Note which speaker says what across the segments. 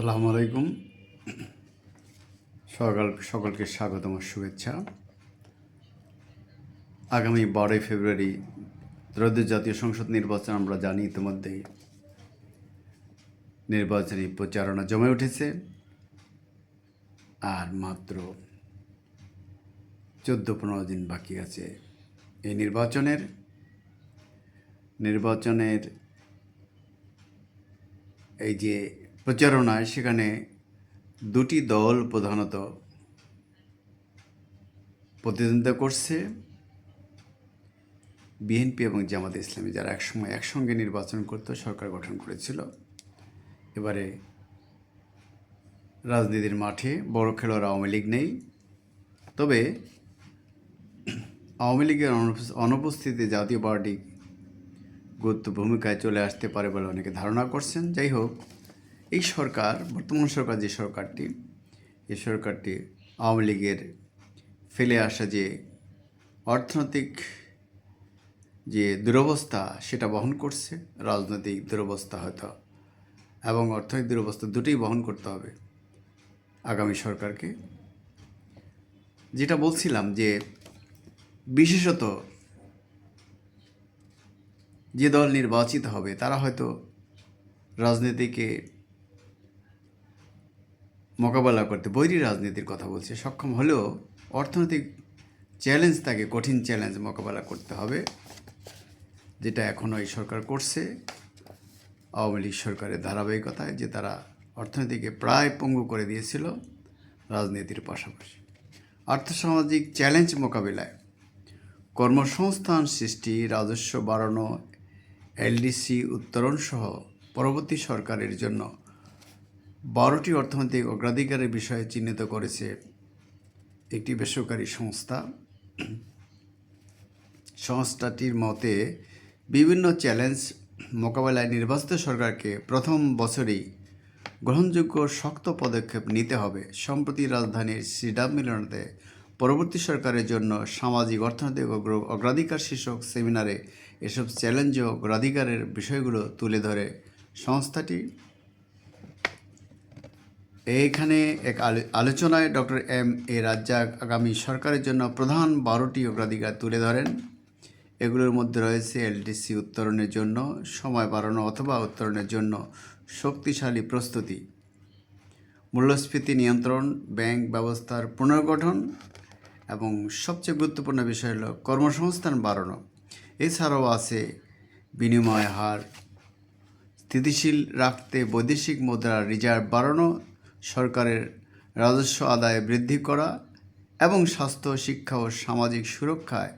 Speaker 1: সালাম আলাইকুম। সকাল, সকলকে স্বাগতম ও শুভেচ্ছা। আগামী বারোই ফেব্রুয়ারি ত্রয়োদশ জাতীয় সংসদ নির্বাচন, আমরা জানি ইতিমধ্যেই নির্বাচনী প্রচারণা জমে উঠেছে। আর মাত্র চোদ্দ পনেরো দিন বাকি আছে এই নির্বাচনের। নির্বাচনের এই যে প্রচারণায় সেখানে দুটি দল প্রধানত প্রতিদ্বন্দ্বিতা করছে। বিএনপি এবং জামাত ইসলামী যারা একসময় একসঙ্গে নির্বাচন করতে, সরকার গঠন করেছিল। এবারে রাজনীতির মাঠে বড় খেলোয়াড় আওয়ামী লীগ নেই। তবে আওয়ামী লীগের অনুপস- অনুপস্থিতিতে জাতীয় পার্টি গুরুত্ব ভূমিকায় চলে আসতে পারে বলে অনেকে ধারণা করছেন। যাই হোক এই সরকার, বর্তমান সরকার যে সরকারটি, এই সরকারটি আওয়ামী লীগের ফেলে আসা যে অর্থনৈতিক যে দুরবস্থা সেটা বহন করছে, রাজনৈতিক দুরবস্থা হয়তো, এবং অর্থনৈতিক দুরবস্থা দুটোই বহন করতে হবে আগামী সরকারকে। যেটা বলছিলাম যে বিশেষত যে দল নির্বাচিত হবে, তারা হয়তো রাজনীতিকে মোকাবেলা করতে বৈরী রাজনীতির কথা বলছে, সক্ষম হলেও অর্থনৈতিক চ্যালেঞ্জ তাকে কঠিন চ্যালেঞ্জ মোকাবেলা করতে হবে, যেটা এখনও এই সরকার করছে। আওয়ামী লীগ সরকারের ধারাবাহিকতায় যে তারা অর্থনীতিকে প্রায় পঙ্গু করে দিয়েছিল রাজনীতির পাশাপাশি। আর্থসামাজিক চ্যালেঞ্জ মোকাবিলায় কর্মসংস্থান সৃষ্টি, রাজস্ব বাড়ানো, এলডিসি উত্তরণ সহ পরবর্তী সরকারের জন্য বারোটি অর্থনৈতিক অগ্রাধিকারের বিষয়ে চিহ্নিত করেছে একটি বেসরকারি সংস্থা। সংস্থাটির মতে, বিভিন্ন চ্যালেঞ্জ মোকাবেলায় নির্বাচিত সরকারকে প্রথম বছরেই গ্রহণযোগ্য শক্ত পদক্ষেপ নিতে হবে। সম্প্রতি রাজধানীর শ্রীডাম মিলনাতে পরবর্তী সরকারের জন্য সামাজিক, অর্থনৈতিক অগ্র- অগ্রাধিকার শীর্ষক সেমিনারে এসব চ্যালেঞ্জ ও অগ্রাধিকারের বিষয়গুলো তুলে ধরে। সংস্থাটি এইখানে এক আলোচনায় ডক্টর এম এ রাজ্জাক আগামী সরকারের জন্য প্রধান বারোটি অগ্রাধিকার তুলে ধরেন। এগুলোর মধ্যে রয়েছে এলডিসি উত্তরণের জন্য, সময় বাড়ানো অথবা উত্তরণের জন্য শক্তিশালী প্রস্তুতি। মূল্যস্ফীতি নিয়ন্ত্রণ, ব্যাংক ব্যবস্থার পুনর্গঠন এবং সবচেয়ে গুরুত্বপূর্ণ বিষয় হলো কর্মসংস্থান বাড়ানো। এছাড়াও আছে বিনিময় হার, স্থিতিশীল রাখতে বৈদেশিক মুদ্রার রিজার্ভ বাড়ানো সরকারের রাজস্ব আদায় বৃদ্ধি করা এবং স্বাস্থ্য, শিক্ষা ও সামাজিক সুরক্ষায়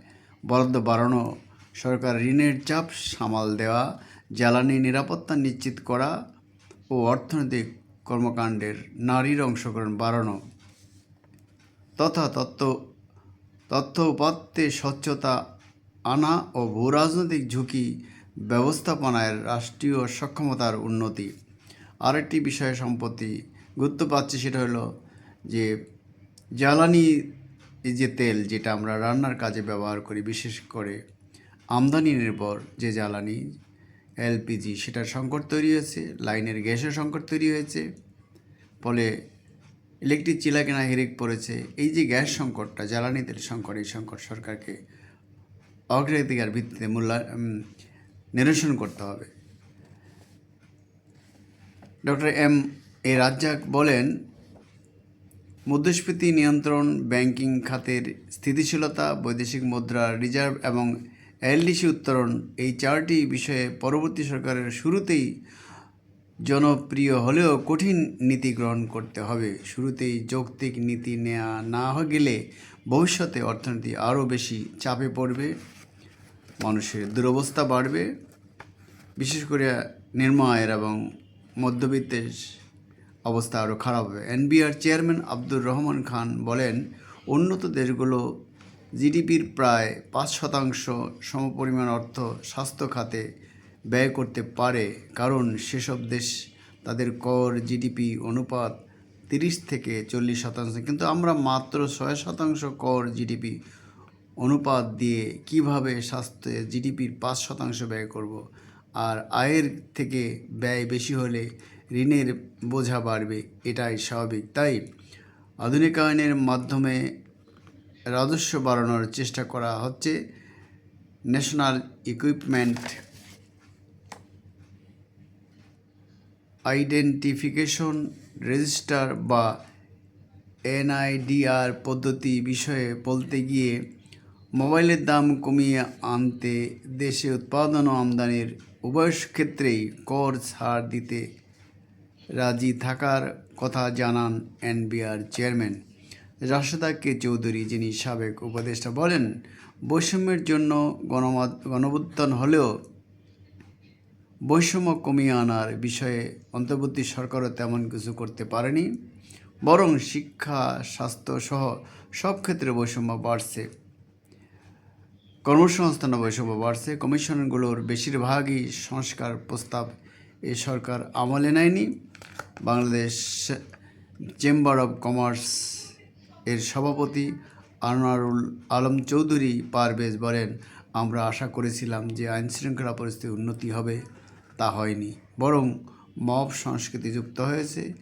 Speaker 1: বরাদ্দ বাড়ানো, সরকার ঋণের চাপ সামাল দেওয়া, জ্বালানি নিরাপত্তা নিশ্চিত করা ও অর্থনৈতিক কর্মকাণ্ডের নারীর অংশগ্রহণ বাড়ানো তথা তথ্য তথ্য উপাত্তে স্বচ্ছতা আনা ও ভূরাজনৈতিক ঝুঁকি ব্যবস্থাপনায় রাষ্ট্রীয় সক্ষমতার উন্নতি। আরেকটি বিষয় সম্পত্তি গুরুত্ব পাচ্ছে সেটা হলো যে জ্বালানি যে তেল যেটা আমরা রান্নার কাজে ব্যবহার করি বিশেষ করে আমদানি নির্ভর যে জ্বালানি এলপিজি সেটার সংকট তৈরি হয়েছে লাইনের গ্যাসের সংকট তৈরি হয়েছে ফলে ইলেকট্রিক চিলা কেনা হিরিক পড়েছে। এই যে গ্যাস সংকটটা জ্বালানি তেল সংকট এই সংকট সরকারকে অগ্রাধিকার ভিত্তিতে মূল্যা উম, নিরসন করতে হবে। ডক্টর এম এ রাজ্জাক বলেন মুদ্রাস্ফীতি নিয়ন্ত্রণ, ব্যাংকিং খাতের স্থিতিশীলতা, বৈদেশিক মুদ্রা, রিজার্ভ এবং এলডিসি উত্তরণ এই চারটি বিষয়ে পরবর্তী সরকারের শুরুতেই জনপ্রিয় হলেও কঠিন নীতি গ্রহণ করতে হবে। শুরুতেই যৌক্তিক নীতি নেওয়া না গেলে ভবিষ্যতে অর্থনীতি আরও বেশি চাপে পড়বে, মানুষের দুরবস্থা বাড়বে। বিশেষ করে নিম্ন আয়ের এবং মধ্যবিত্তের অবস্থা আরও খারাপ হবে। এনবিআর চেয়ারম্যান আব্দুর রহমান খান বলেন, উন্নত দেশগুলো জিডিপির প্রায় পাঁচ শতাংশ সমপরিমাণ অর্থ স্বাস্থ্য খাতে ব্যয় করতে পারে। কারণ সেসব দেশ তাদের কর, জিডিপি অনুপাত তিরিশ থেকে চল্লিশ শতাংশ। কিন্তু আমরা মাত্র ছয় শতাংশ কর, জিডিপি অনুপাত দিয়ে কীভাবে স্বাস্থ্যে জিডিপির পাঁচ শতাংশ ব্যয় করব? আর আয়ের থেকে ব্যয় বেশি হলে ঋণের বোঝা বাড়বে, এটাই স্বাভাবিক। তাই আধুনিকায়নের মাধ্যমে রাজস্ব বাড়ানোর চেষ্টা করা হচ্ছে ন্যাশনাল ইকুইপমেন্ট আইডেন্টিফিকেশন রেজিস্টার বা এনআইডিআর পদ্ধতি বিষয়ে বলতে গিয়ে মোবাইলের দাম কমিয়ে আনতে দেশে উৎপাদন ও আমদানির উভয় ক্ষেত্রেই কর ছাড় দিতে রাজি থাকার কথা জানান NBR chairman. Rasheda K Chowdhury, যিনি সাবেক উপদেষ্টা বলেন, বৈষম্যের জন্য গণমাত গণবুত্থান হলেও বৈষম্য কমিয়ে আনার বিষয়ে অন্তর্বর্তী সরকারও তেমন কিছু করতে পারেনি, বরং শিক্ষা, স্বাস্থ্য সহ সব ক্ষেত্রে বৈষম্য বাড়ছে। কর্মসংস্থান বৈষম্য বাড়ছে। কমিশনগুলোর বেশিরভাগই সংস্কার প্রস্তাব এ সরকার আমলে নেয়নি। বাংলাদেশ চেম্বার অব কমার্স এর সভাপতি আনোয়ারুল আলম চৌধুরী পারভেজ বলেন, আমরা আশা করেছিলাম যে আইন শৃঙ্খলা পরিস্থিতির উন্নতি হবে, তা হয়নি। বরং মব সংস্কৃতি যুক্ত হয়েছে,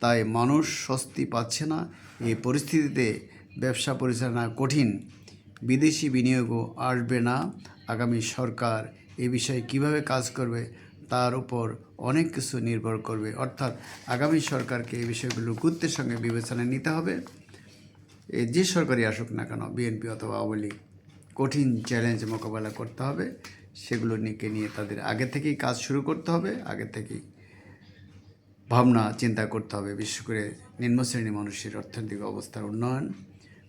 Speaker 1: তাই মানুষ স্বস্তি পাচ্ছে না। এই পরিস্থিতিতে ব্যবসা পরিচালনা কঠিন। বিদেশি বিনিয়োগও আসবে না। আগামী সরকার এ বিষয়ে কীভাবে কাজ করবে তার উপর অনেক কিছু নির্ভর করবে। অর্থাৎ আগামী সরকারকে এই বিষয়গুলো গুরুত্বের সঙ্গে বিবেচনায় নিতে হবে। যে সরকারই আসুক না কেন, বিএনপি অথবা আওয়ামী লীগ, কঠিন চ্যালেঞ্জ মোকাবেলা করতে হবে। সেগুলো নিকে নিয়ে তাদের আগে থেকেই কাজ শুরু করতে হবে। আগে থেকেই ভাবনা, চিন্তা করতে হবে। বিশেষ করে নিম্ন শ্রেণির মানুষের অর্থনৈতিক অবস্থার উন্নয়ন,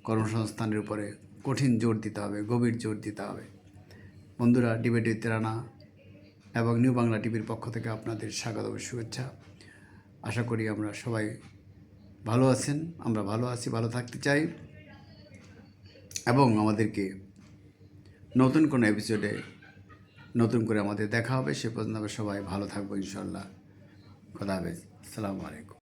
Speaker 1: কর্মসংস্থানের উপরে কঠিন জোর দিতে হবে, গভীর জোর দিতে হবে। বন্ধুরা, ডিবেট রানা এবং নিউ বাংলা টিভির পক্ষ থেকে আপনাদের স্বাগত শুভেচ্ছা। আশা করি আমরা সবাই ভালো আছেন, আমরা ভালো আছি, ভালো থাকতে চাই। এবং আমাদেরকে নতুন কোনো এপিসোডে নতুন করে আমাদের দেখা হবে, সে পর্যন্ত সবাই ভালো থাকব ইনশাল্লাহ খোদা হাফেজ। আসসালামু আলাইকুম।